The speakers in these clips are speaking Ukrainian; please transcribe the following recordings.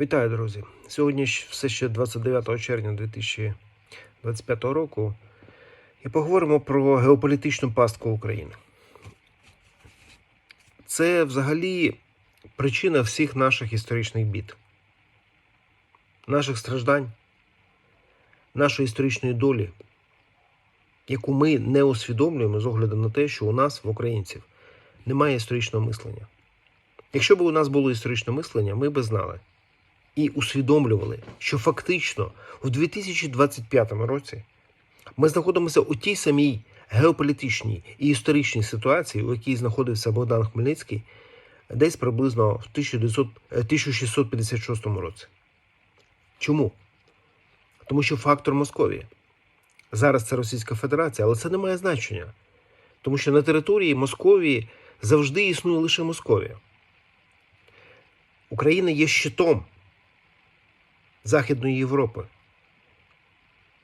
Вітаю, друзі! Сьогодні все ще 29 червня 2025 року і поговоримо про геополітичну пастку України. Це взагалі причина всіх наших історичних бід, наших страждань, нашої історичної долі, яку ми не усвідомлюємо з огляду на те, що у нас, в українців, немає історичного мислення. Якщо б у нас було історичне мислення, ми би знали і усвідомлювали, що фактично у 2025 році ми знаходимося у тій самій геополітичній і історичній ситуації, у якій знаходився Богдан Хмельницький десь приблизно в 1900 е, 1656 році. Чому? Тому що фактор Московії. Зараз це Російська Федерація, але це не має значення. Тому що на території Московії завжди існує лише Московія. Україна є щитом Західної Європи.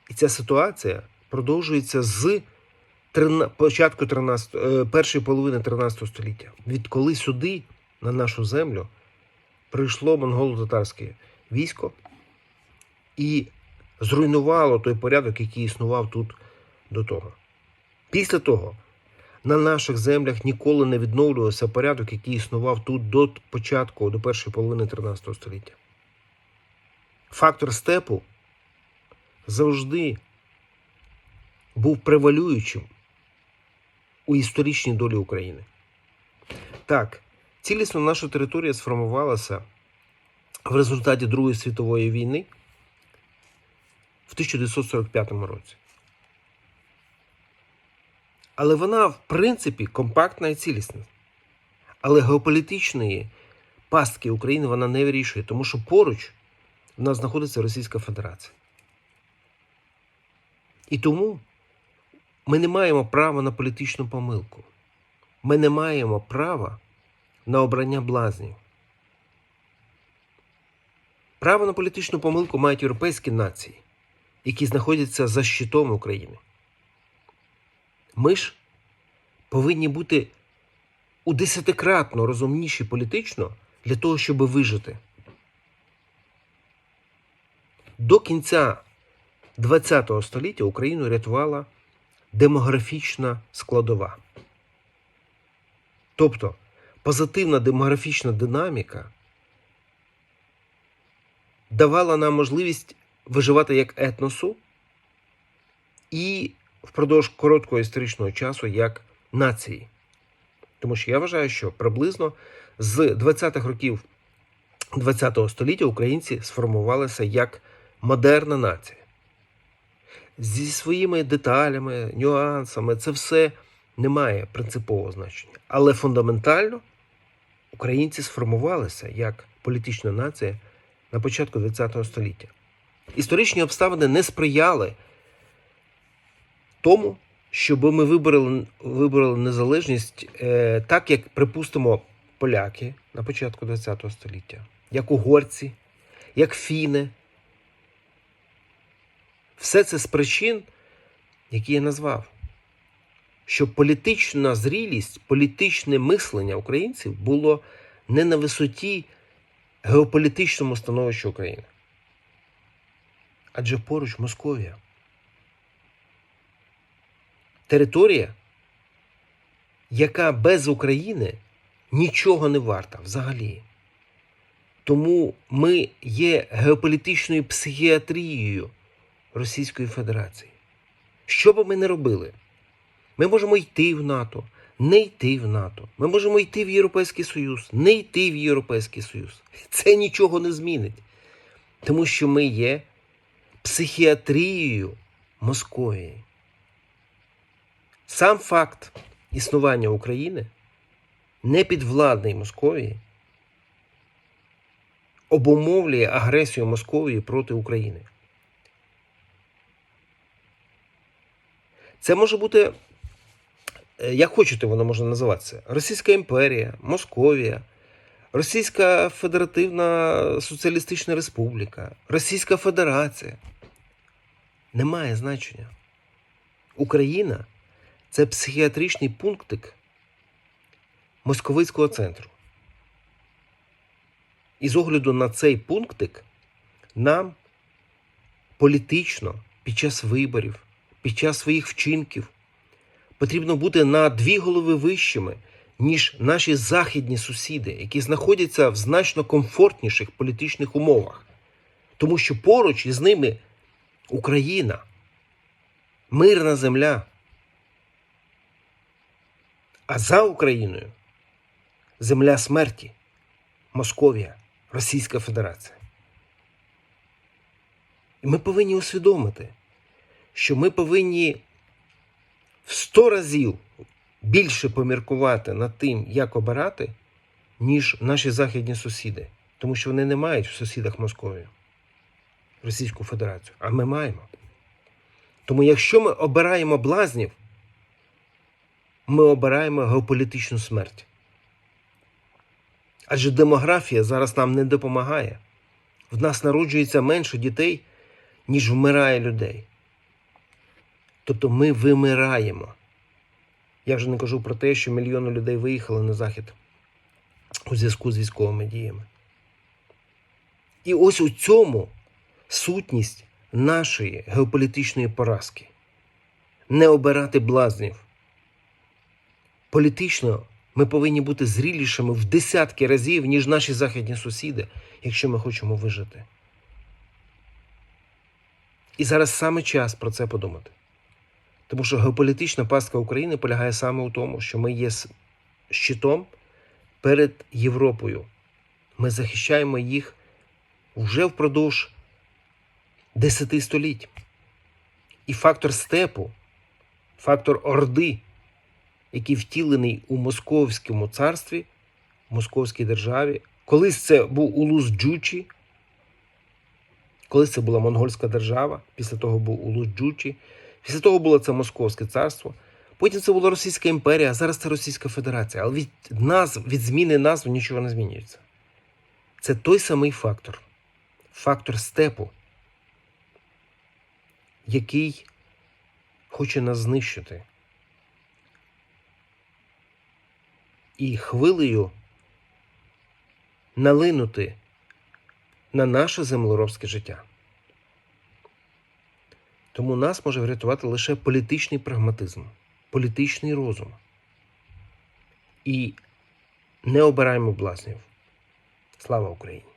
І ця ситуація продовжується з початку 13, е, першої половини 13 століття, відколи сюди, на нашу землю, прийшло монголо-татарське військо і зруйнувало той порядок, який існував тут до того. Після того на наших землях ніколи не відновлювався порядок, який існував тут до початку, до першої половини 13 століття. Фактор степу завжди був превалюючим у історичній долі України. Так, цілісно наша територія сформувалася в результаті Другої світової війни в 1945 році. Але вона, в принципі, компактна і цілісна. Але геополітичної пастки України вона не вирішує, тому що поруч в нас знаходиться Російська Федерація. І тому ми не маємо права на політичну помилку. Ми не маємо права на обрання блазнів. Право на політичну помилку мають європейські нації, які знаходяться за щитом України. Ми ж повинні бути у десятикратно розумніші політично для того, щоб вижити. До кінця ХХ століття Україну рятувала демографічна складова. Тобто позитивна демографічна динаміка давала нам можливість виживати як етносу і впродовж короткого історичного часу як нації. Тому що я вважаю, що приблизно з 20-х років ХХ століття українці сформувалися як модерна нація. Зі своїми деталями, нюансами, це все не має принципового значення. Але фундаментально українці сформувалися як політична нація на початку ХХ століття. Історичні обставини не сприяли тому, щоб ми вибрали, вибрали незалежність е, так, як, припустимо, поляки на початку ХХ століття, як угорці, як фіни. Все це з причин, які я назвав. Що політична зрілість, політичне мислення українців було не на висоті геополітичному становищу України. Адже поруч Московія. Територія, яка без України нічого не варта взагалі. Тому ми є геополітичною психіатрією Російської Федерації. Що би ми не робили? Ми можемо йти в НАТО, не йти в НАТО. Ми можемо йти в Європейський Союз, не йти в Європейський Союз. Це нічого не змінить. Тому що ми є психіатрією Московії. Сам факт існування України непідвладний Московії обумовлює агресію Московії проти України. Це може бути, е, як хочете, воно може називатися: Російська імперія, Московія, Російська Федеративна Соціалістична Республіка, Російська Федерація. Немає значення. Україна це психіатричний пунктик московицького центру. І з огляду на цей пунктик нам політично під час виборів, під час своїх вчинків потрібно бути на дві голови вищими, ніж наші західні сусіди, які знаходяться в значно комфортніших політичних умовах. Тому що поруч із ними Україна, мирна земля. А за Україною земля смерті, Московія, Російська Федерація. І ми повинні усвідомити, що ми повинні в сто разів більше поміркувати над тим, як обирати, ніж наші західні сусіди. Тому що вони не мають в сусідах Московію, Російську Федерацію, а ми маємо. Тому якщо ми обираємо блазнів, ми обираємо геополітичну смерть. Адже демографія зараз нам не допомагає. В нас народжується менше дітей, ніж вмирає людей. Тобто ми вимираємо. Я вже не кажу про те, що мільйони людей виїхали на захід у зв'язку з військовими діями. І ось у цьому сутність нашої геополітичної поразки. Не обирати блазнів. Політично ми повинні бути зрілішими в десятки разів, ніж наші західні сусіди, якщо ми хочемо вижити. І зараз саме час про це подумати. Тому що геополітична пастка України полягає саме у тому, що ми є щитом перед Європою. Ми захищаємо їх вже впродовж десяти століть. І фактор степу, фактор Орди, який втілений у Московському царстві, Московській державі, колись це був Улус Джучі, колись це була монгольська держава, після того був Улус Джучі, після того було це Московське царство, потім це була Російська імперія, а зараз це Російська Федерація. Але від назв, від зміни назв нічого не змінюється. Це той самий фактор, фактор степу, який хоче нас знищити. І хвилею налинути на наше землеробське життя. Тому нас може врятувати лише політичний прагматизм, політичний розум. І не обираємо блазнів. Слава Україні!